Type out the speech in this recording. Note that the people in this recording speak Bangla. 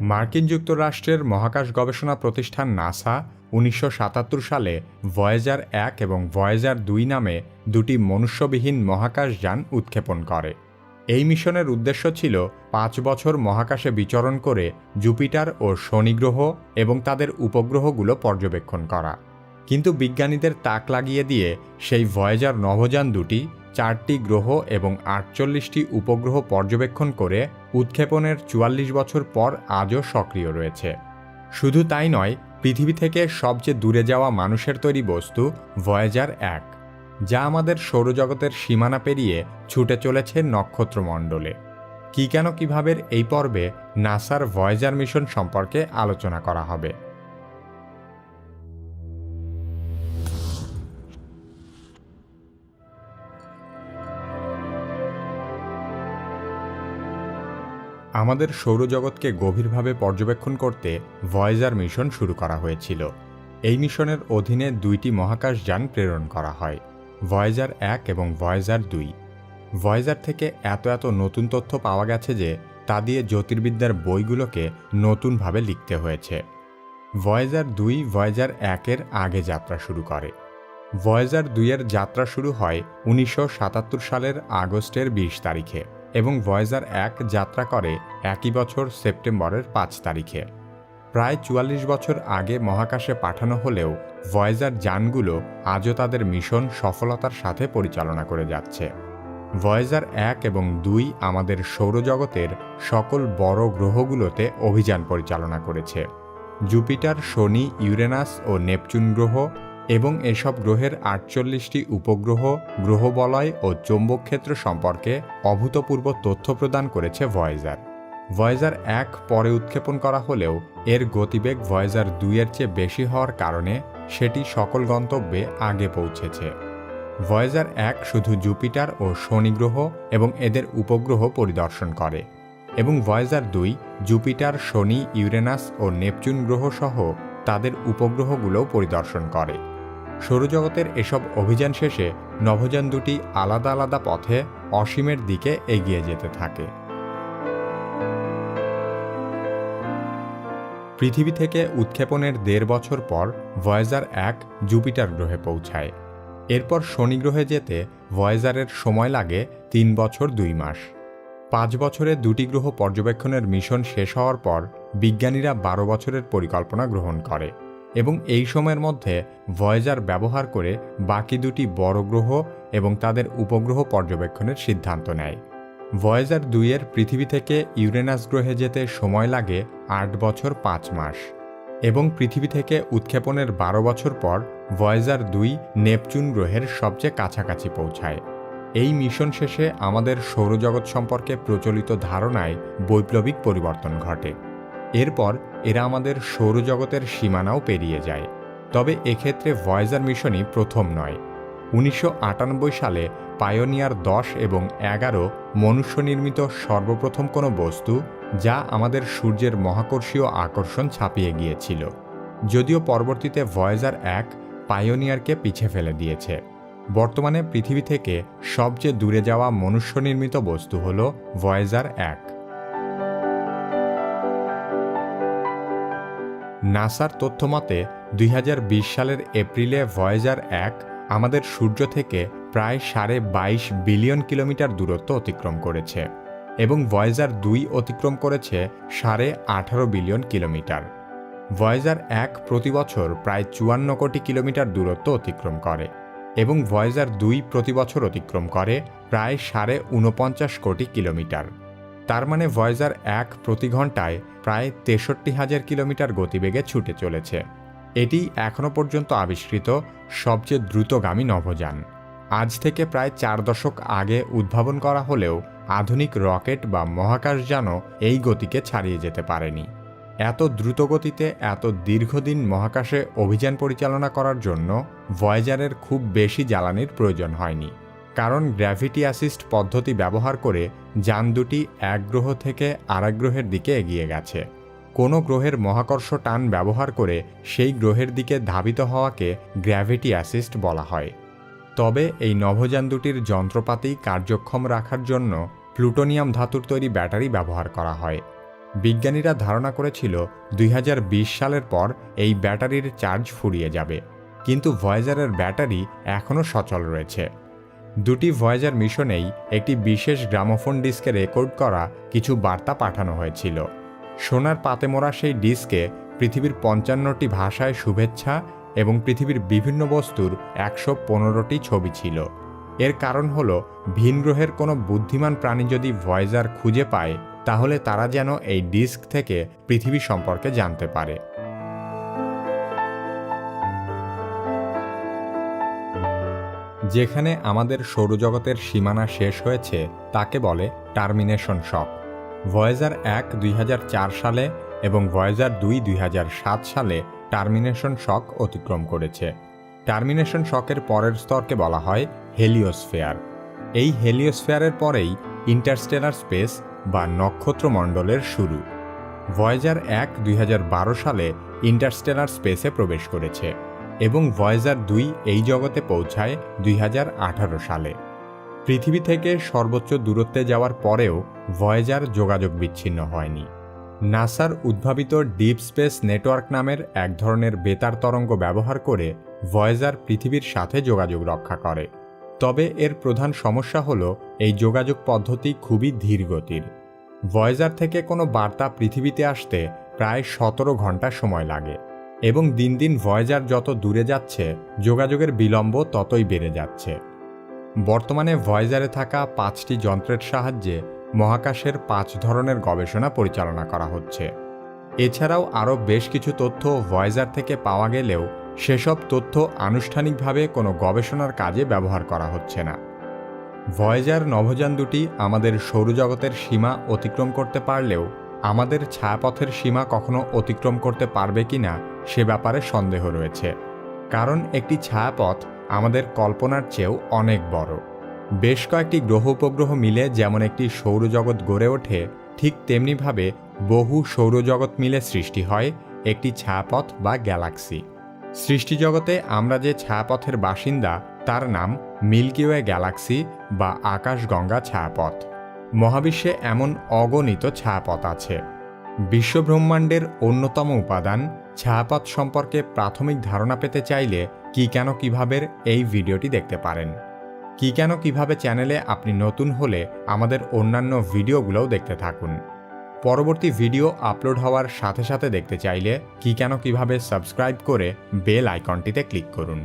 মার্কিন যুক্তরাষ্ট্রের মহাকাশ গবেষণা প্রতিষ্ঠান নাসা উনিশশো সাতাত্তর সালে ভয়েজার এক এবং ভয়েজার দুই নামে দুটি মনুষ্যবিহীন মহাকাশ যান উৎক্ষেপণ করে। এই মিশনের উদ্দেশ্য ছিল পাঁচ বছর মহাকাশে বিচরণ করে জুপিটার ও শনি গ্রহ এবং তাদের উপগ্রহগুলো পর্যবেক্ষণ করা। কিন্তু বিজ্ঞানীদের তাক লাগিয়ে দিয়ে সেই ভয়েজার নভোযান দুটি চারটি গ্রহ এবং আটচল্লিশটি উপগ্রহ পর্যবেক্ষণ করে উৎক্ষেপণের চুয়াল্লিশ বছর পর আজও সক্রিয় রয়েছে। শুধু তাই নয়, পৃথিবী থেকে সবচেয়ে দূরে যাওয়া মানুষের তৈরি বস্তু ভয়েজার এক, যা আমাদের সৌরজগতের সীমানা পেরিয়ে ছুটে চলেছে নক্ষত্রমণ্ডলে। কি কেন কীভাবে এই পর্বে নাসার ভয়েজার মিশন সম্পর্কে আলোচনা করা হবে। আমাদের সৌরজগৎকে গভীরভাবে পর্যবেক্ষণ করতে ভয়েজার মিশন শুরু করা হয়েছিল। এই মিশনের অধীনে দুইটি মহাকাশ যান প্রেরণ করা হয়, ভয়েজার এক এবং ভয়েজার দুই। ভয়েজার থেকে এত এত নতুন তথ্য পাওয়া গেছে যে তা দিয়ে জ্যোতির্বিদ্যার বইগুলোকে নতুনভাবে লিখতে হয়েছে। ভয়েজার দুই, ভয়েজার একের আগে যাত্রা শুরু করে। ভয়েজার দুইয়ের যাত্রা শুরু হয় উনিশশো সাতাত্তর সালের আগস্টের বিশ তারিখে। এবং ভয়েজার এক যাত্রা করে একই বছর সেপ্টেম্বরের পাঁচ তারিখে। প্রায় চুয়াল্লিশ বছর আগে মহাকাশে পাঠানো হলেও ভয়েজার যানগুলো আজও তাদের মিশন সফলতার সাথে পরিচালনা করে যাচ্ছে। ভয়েজার এক এবং দুই আমাদের সৌরজগতের সকল বড় গ্রহগুলোতে অভিযান পরিচালনা করেছে। জুপিটার, শনি, ইউরেনাস ও নেপচুন গ্রহ এবং এসব গ্রহের আটচল্লিশটি উপগ্রহ, গ্রহবলয় ও চৌম্বকক্ষেত্র সম্পর্কে অভূতপূর্ব তথ্য প্রদান করেছে ভয়েজার। ভয়েজার এক পরে উৎক্ষেপণ করা হলেও এর গতিবেগ ভয়েজার দুইয়ের চেয়ে বেশি হওয়ার কারণে সেটি সকল গন্তব্যে আগে পৌঁছেছে। ভয়েজার এক শুধু জুপিটার ও শনি গ্রহ এবং এদের উপগ্রহ পরিদর্শন করে এবং ভয়েজার দুই জুপিটার, শনি, ইউরেনাস ও নেপচুন গ্রহ সহ তাদের উপগ্রহগুলোও পরিদর্শন করে। সৌরজগতের এসব অভিযান শেষে নভোযান দুটি আলাদা আলাদা পথে অসীমের দিকে এগিয়ে যেতে থাকে। পৃথিবী থেকে উৎক্ষেপণের দেড় বছর পর ভয়েজার এক জুপিটার গ্রহে পৌঁছায়। এরপর শনি গ্রহে যেতে ভয়েজারের সময় লাগে তিন বছর দুই মাস। পাঁচ বছরে দুটি গ্রহ পর্যবেক্ষণের মিশন শেষ হওয়ার পর বিজ্ঞানীরা বারো বছরের পরিকল্পনা গ্রহণ করে। এবং এই সময়ের মধ্যে ভয়েজার ব্যবহার করে বাকি দুটি বড় গ্রহ এবং তাদের উপগ্রহ পর্যবেক্ষণের সিদ্ধান্ত নেয়। ভয়েজার দুইয়ের পৃথিবী থেকে ইউরেনাস গ্রহে যেতে সময় লাগে আট বছর পাঁচ মাস এবং পৃথিবী থেকে উৎক্ষেপণের বারো বছর পর ভয়েজার দুই নেপচুন গ্রহের সবচেয়ে কাছাকাছি পৌঁছায়। এই মিশন শেষে আমাদের সৌরজগৎ সম্পর্কে প্রচলিত ধারণায় বৈপ্লবিক পরিবর্তন ঘটে। এরপর এরা আমাদের সৌরজগতের সীমানাও পেরিয়ে যায়। তবে এক্ষেত্রে ভয়েজার মিশনই প্রথম নয়। উনিশশো সালে পায়োনিয়ার দশ এবং এগারো মনুষ্য নির্মিত সর্বপ্রথম কোনো বস্তু যা আমাদের সূর্যের মহাকর্ষীয় আকর্ষণ ছাপিয়ে গিয়েছিল। যদিও পরবর্তীতে ভয়েজার এক পায়োনিয়ারকে পিছে ফেলে দিয়েছে। বর্তমানে পৃথিবী থেকে সবচেয়ে দূরে যাওয়া মনুষ্য নির্মিত বস্তু হল ভয়েজার এক। নাসার তথ্যমতে দুই হাজার বিশ সালের এপ্রিলে ভয়েজার এক আমাদের সূর্য থেকে প্রায় সাড়ে বাইশ বিলিয়ন কিলোমিটার দূরত্ব অতিক্রম করেছে এবং ভয়েজার দুই অতিক্রম করেছে সাড়ে আঠারো বিলিয়ন কিলোমিটার। ভয়েজার এক প্রতি বছর প্রায় চুয়ান্ন কোটি কিলোমিটার দূরত্ব অতিক্রম করে এবং ভয়েজার দুই প্রতি বছর অতিক্রম করে প্রায় সাড়ে উনপঞ্চাশ কোটি কিলোমিটার। তার মানে ভয়েজার এক প্রতি ঘন্টায় প্রায় তেষট্টি হাজার কিলোমিটার গতিবেগে ছুটে চলেছে। এটি এখনও পর্যন্ত আবিষ্কৃত সবচেয়ে দ্রুতগামী নভোযান। আজ থেকে প্রায় চার দশক আগে উদ্ভাবন করা হলেও আধুনিক রকেট বা মহাকাশযানও এই গতিকে ছাড়িয়ে যেতে পারেনি। এত দ্রুত গতিতে এত দীর্ঘদিন মহাকাশে অভিযান পরিচালনা করার জন্য ভয়েজারের খুব বেশি জ্বালানির প্রয়োজন হয়নি। কারণ গ্র্যাভিটি অ্যাসিস্ট পদ্ধতি ব্যবহার করে যান দুটি এক গ্রহ থেকে আরেক গ্রহের দিকে এগিয়ে গেছে। কোনো গ্রহের মহাকর্ষ টান ব্যবহার করে সেই গ্রহের দিকে ধাবিত হওয়াকে গ্র্যাভিটি অ্যাসিস্ট বলা হয়। তবে এই নভোযান দুটির যন্ত্রপাতি কার্যক্ষম রাখার জন্য প্লুটোনিয়াম ধাতুর তৈরি ব্যাটারি ব্যবহার করা হয়। বিজ্ঞানীরা ধারণা করেছিল দুই হাজার বিশ সালের পর এই ব্যাটারির চার্জ ফুরিয়ে যাবে। কিন্তু ভয়েজারের ব্যাটারি এখনও সচল রয়েছে। দুটি ভয়েজার মিশনেই একটি বিশেষ গ্রামোফোন ডিস্কে রেকর্ড করা কিছু বার্তা পাঠানো হয়েছিল। সোনার পাতে মোড়া সেই ডিস্কে পৃথিবীর পঞ্চান্নটি ভাষায় শুভেচ্ছা এবং পৃথিবীর বিভিন্ন বস্তুর একশো পনেরোটি ছবি ছিল। এর কারণ হল, ভিন গ্রহের কোনো বুদ্ধিমান প্রাণী যদি ভয়েজার খুঁজে পায়, তাহলে তারা যেন এই ডিস্ক থেকে পৃথিবী সম্পর্কে জানতে পারে। যেখানে আমাদের সৌরজগতের সীমানা শেষ হয়েছে, তাকে বলে টার্মিনেশন শক। ভয়েজার এক দুই সালে এবং ভয়েজার দুই দুই সালে টার্মিনেশন শক অতিক্রম করেছে। টার্মিনেশন শকের পরের স্তরকে বলা হয় হেলিওস্ফেয়ার। এই হেলিওস্ফেয়ারের পরেই ইন্টারস্টেলার স্পেস বা নক্ষত্রমণ্ডলের শুরু। ভয়েজার এক দুই সালে ইন্টারস্টেলার স্পেসে প্রবেশ করেছে। এবং ভয়েজার দুই এই জগতে পৌঁছায় দুই হাজার আঠারো সালে। পৃথিবী থেকে সর্বোচ্চ দূরত্বে যাওয়ার পরেও ভয়েজার যোগাযোগ বিচ্ছিন্ন হয়নি। নাসার উদ্ভাবিত ডিপ স্পেস নেটওয়ার্ক নামের এক ধরনের বেতার তরঙ্গ ব্যবহার করে ভয়েজার পৃথিবীর সাথে যোগাযোগ রক্ষা করে। তবে এর প্রধান সমস্যা হল এই যোগাযোগ পদ্ধতি খুবই ধীর গতির ভয়েজার থেকে কোনো বার্তা পৃথিবীতে আসতে প্রায় সতেরো ঘণ্টা সময় লাগে। এবং দিন দিন ভয়েজার যত দূরে যাচ্ছে, যোগাযোগের বিলম্ব ততই বেড়ে যাচ্ছে। বর্তমানে ভয়েজারে থাকা পাঁচটি যন্ত্রের সাহায্যে মহাকাশের পাঁচ ধরনের গবেষণা পরিচালনা করা হচ্ছে। এছাড়াও আরও বেশ কিছু তথ্য ভয়েজার থেকে পাওয়া গেলেও সেসব তথ্য আনুষ্ঠানিকভাবে কোনো গবেষণার কাজে ব্যবহার করা হচ্ছে না। ভয়েজার নভোযান দুটি আমাদের সৌরজগতের সীমা অতিক্রম করতে পারলেও আমাদের ছায়াপথের সীমা কখনো অতিক্রম করতে পারবে কিনা সে ব্যাপারে সন্দেহ রয়েছে। কারণ একটি ছায়াপথ আমাদের কল্পনার চেয়েও অনেক বড়। বেশ কয়েকটি গ্রহ উপগ্রহ মিলে যেমন একটি সৌরজগৎ গড়ে ওঠে, ঠিক তেমনিভাবে বহু সৌরজগৎ মিলে সৃষ্টি হয় একটি ছায়াপথ বা গ্যালাক্সি। সৃষ্টিজগতে আমরা যে ছায়াপথের বাসিন্দা, তার নাম মিল্কিওয়ে গ্যালাক্সি বা আকাশগঙ্গা ছায়াপথ। মহাবিশ্বে এমন অগণিত ছায়াপথ আছে। বিশ্বব্রহ্মাণ্ডের অন্যতম উপাদান ছায়াপথ সম্পর্কে প্রাথমিক ধারণা পেতে চাইলে কি কেন কীভাবে এই ভিডিওটি দেখতে পারেন? কি কেন কীভাবে চ্যানেলে আপনি নতুন হলে আমাদের অন্যান্য ভিডিওগুলোও দেখতে থাকুন। পরবর্তী ভিডিও আপলোড হওয়ার সাথে সাথে দেখতে চাইলে কি কেন কীভাবে সাবস্ক্রাইব করে বেল আইকনটিতে ক্লিক করুন।